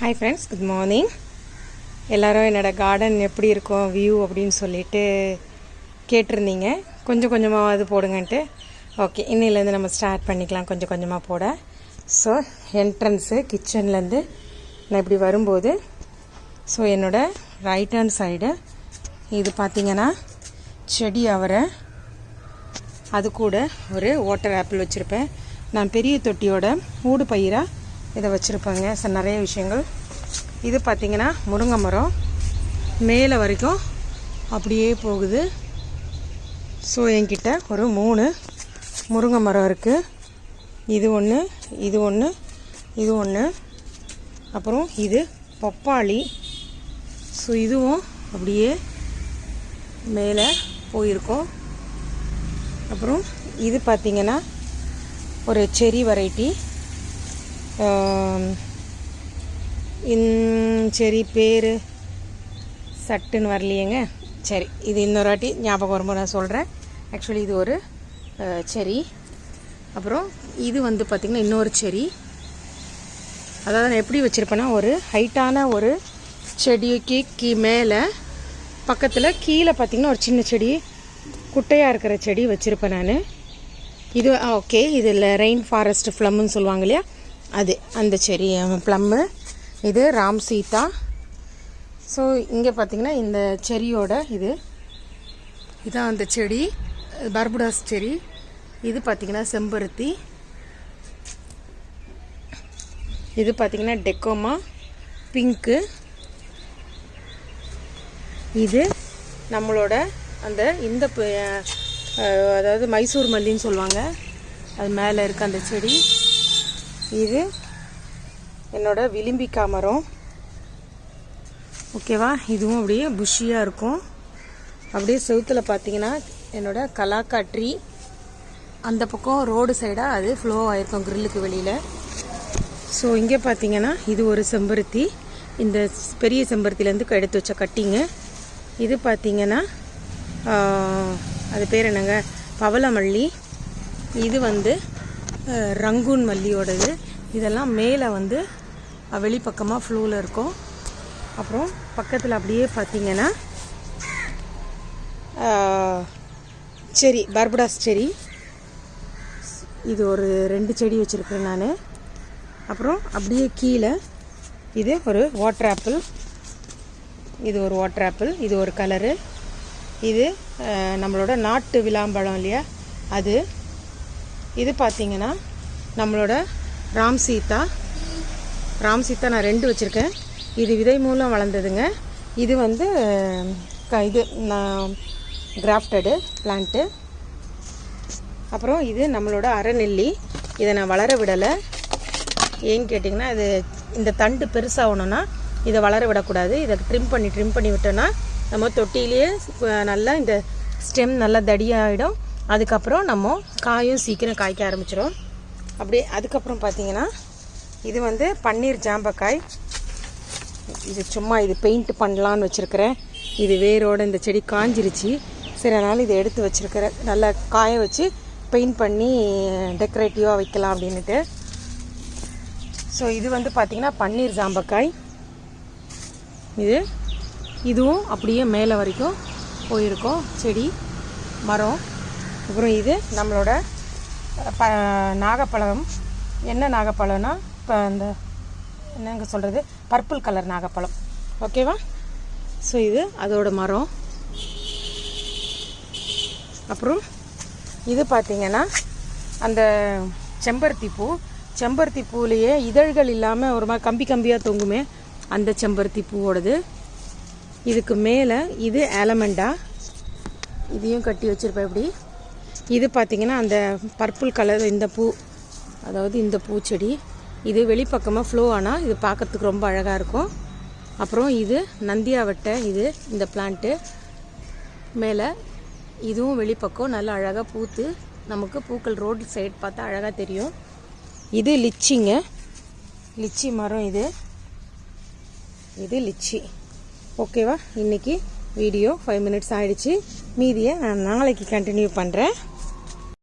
Hi friends good morning எல்லோரும் என்னோடய garden எப்படி இருக்கும் வியூ அப்படின்னு சொல்லிட்டு கேட்டிருந்தீங்க. கொஞ்சம் கொஞ்சமாக அது போடுங்கன்ட்டு. ஓகே இன்னிலேருந்து நம்ம ஸ்டார்ட் பண்ணிக்கலாம். கொஞ்சம் கொஞ்சமாக போட. ஸோ என்ட்ரன்ஸு கிச்சன்லேருந்து நான் இப்படி வரும்போது ஸோ என்னோட ரைட் ஹேண்ட் சைடு இது பார்த்தீங்கன்னா செடி அவரை அது கூட ஒரு வாட்டர் ஆப்பிள் வச்சுருப்பேன். நான் பெரிய தொட்டியோட ஊடு பயிராக இதை வச்சுருப்பாங்க. சார் நிறைய விஷயங்கள். இது பார்த்திங்கன்னா முருங்கை மரம். மேலே வரைக்கும் அப்படியே போகுது. ஸோ என்கிட்ட ஒரு மூணு முருங்கை மரம் இருக்குது இது ஒன்று இது ஒன்று இது ஒன்று அப்புறம் இது பப்பாளி. ஸோ இதுவும் அப்படியே மேலே போயிருக்கோம். அப்புறம் இது பார்த்திங்கன்னா ஒரு செரி வெரைட்டி. சரி பேர் சட்டுன்னு வரலையேங்க. சரி இது இன்னொரு வாட்டி ஞாபகம் வரும்போது நான் சொல்கிறேன் ஆக்சுவலி இது ஒரு செரி. அப்புறம் இது வந்து பார்த்திங்கன்னா இன்னொரு செரி. அதாவது நான் எப்படி வச்சுருப்பேன்னா ஒரு ஹைட்டான ஒரு செடிக்கு கீ மேலே பக்கத்தில் கீழே பார்த்திங்கன்னா ஒரு சின்ன செடி குட்டையாக இருக்கிற செடி வச்சுருப்பேன் நான். இது ஓகே இதில் ரெயின் ஃபாரஸ்ட் ஃப்ளம்முன்னு சொல்லுவாங்க இல்லையா? அது அந்த செடி ப்ளம்மு இது ராம் சீதா. ஸோ இங்கே பார்த்தீங்கன்னா இந்த செடியோட இது. இதான் அந்த செடி. பர்புடாஸ் செடி. இது பார்த்திங்கன்னா செம்பருத்தி. இது பார்த்திங்கன்னா டெக்கோமா. பிங்க்கு. இது நம்மளோட அந்த இந்த அதாவது மைசூர் மல்லின்னு சொல்லுவாங்க. அது மேலே இருக்க அந்த செடி. இது என்னோட விளிம்பிக்கா மரம் ஓகேவா? இதுவும் அப்படியே புஷ்ஷியாக இருக்கும். அப்படியே செவுத்தில் பார்த்தீங்கன்னா என்னோட கலாக்கா ட்ரீ அந்த பக்கம் ரோடு சைடாக அது ஃப்ளோ ஆகிருக்கும் கிரில்லுக்கு வெளியில். ஸோ இங்கே பார்த்தீங்கன்னா இது ஒரு செம்பருத்தி. இந்த பெரிய செம்பருத்திலேருந்து எடுத்து வச்ச கட்டிங்க இது பார்த்தீங்கன்னா அது பேர் என்னங்க? பவளமல்லி. இது வந்து ரங்கூன் மல்லியோடது. இதெல்லாம் மேலே வந்து வெளிப்பக்கமாக ஃப்ளூவில் இருக்கும். அப்புறம் பக்கத்தில் அப்படியே பார்த்தீங்கன்னா செரி பர்படாஸ் செரி இது ஒரு ரெண்டு செடி வச்சுருக்கேன் நான். அப்புறம் அப்படியே கீழே இது ஒரு வாட்டர் ஆப்பிள் இது ஒரு வாட்டர் ஆப்பிள் இது ஒரு கலரு இது நம்மளோட நாட்டு விளாம்பழம் இல்லையா? அது இது பார்த்தீங்கன்னா நம்மளோட ராம் சீதா. ராம் சீதா நான் ரெண்டு வச்சுருக்கேன். இது விதை மூலம் வளர்ந்ததுங்க. இது வந்து க- இது நான் கிராஃப்டடு பிளான்ட்டு அப்புறம் இது நம்மளோட அரைநெல்லி இதை நான் வளர விடலை. ஏன்னு கேட்டிங்கன்னா இது இந்த தண்டு பெருசாகணும்னா இதை வளர விடக்கூடாது. இதை ட்ரிம் பண்ணி ட்ரிம் பண்ணி விட்டோன்னா நம்ம தொட்டிலேயே நல்லா இந்த ஸ்டெம் நல்லா தடியாகிடும் அதுக்கப்புறம் நம்ம காயும் சீக்கிரம் காய்க்க ஆரம்பிச்சிடும் அப்படியே அதுக்கப்புறம் பார்த்தீங்கன்னா இது வந்து பன்னீர் ஜாம்பக்காய். இது சும்மா இது பெயிண்ட் பண்ணலான்னு வச்சுருக்கிறேன். இது வேரோடு இந்த செடி காஞ்சிருச்சு. சரி அதனால் இதை எடுத்து வச்சுருக்கிறேன். நல்லா காய வச்சு பெயிண்ட் பண்ணி டெக்கரேட்டிவாக வைக்கலாம் அப்படின்னுட்டு. ஸோ இது வந்து பார்த்திங்கன்னா பன்னீர் ஜாம்பக்காய். இது இதுவும் அப்படியே மேலே வரைக்கும் போயிருக்கோம். செடி மரம். அப்புறம் இது நம்மளோட ப நாகப்பழம். என்ன நாகப்பழம்னா இப்போ அந்த என்னங்க சொல்கிறது பர்பிள் கலர் நாகப்பழம். ஓகேவா? ஸோ இது அதோட மரம். அப்புறம் இது பார்த்திங்கன்னா அந்த செம்பருத்தி பூ. செம்பருத்தி பூலேயே இதழ்கள் இல்லாமல் ஒரு மாதிரி கம்பி கம்பியாக தொங்குமே அந்த செம்பருத்தி பூவோடது. இதுக்கு மேலே இது ஆலமண்டா. இதையும் கட்டி வச்சுருப்பேன் இப்படி. இது பார்த்திங்கன்னா அந்த பர்பிள் கலர் இந்த பூ அதாவது இந்த பூச்செடி. இது வெளிப்பக்கமாக ஃப்ளோ ஆனால் இது பார்க்கறதுக்கு ரொம்ப அழகாக இருக்கும். அப்புறம் இது நந்தியாவட்டை இது இந்த பிளான்ட்டு மேலே இதுவும் வெளிப்பக்கம் நல்லா அழகாக பூத்து நமக்கு பூக்கள் ரோடு சைடு பார்த்தா அழகாக தெரியும். இது லிச்சிங்க. லிச்சி மரம் இது. இது லிச்சி. ஓகேவா இன்னைக்கு வீடியோ ஃபைவ் மினிட்ஸ் ஆகிடுச்சு மீதியை நான் நாளைக்கு கண்டினியூ பண்ணுறேன்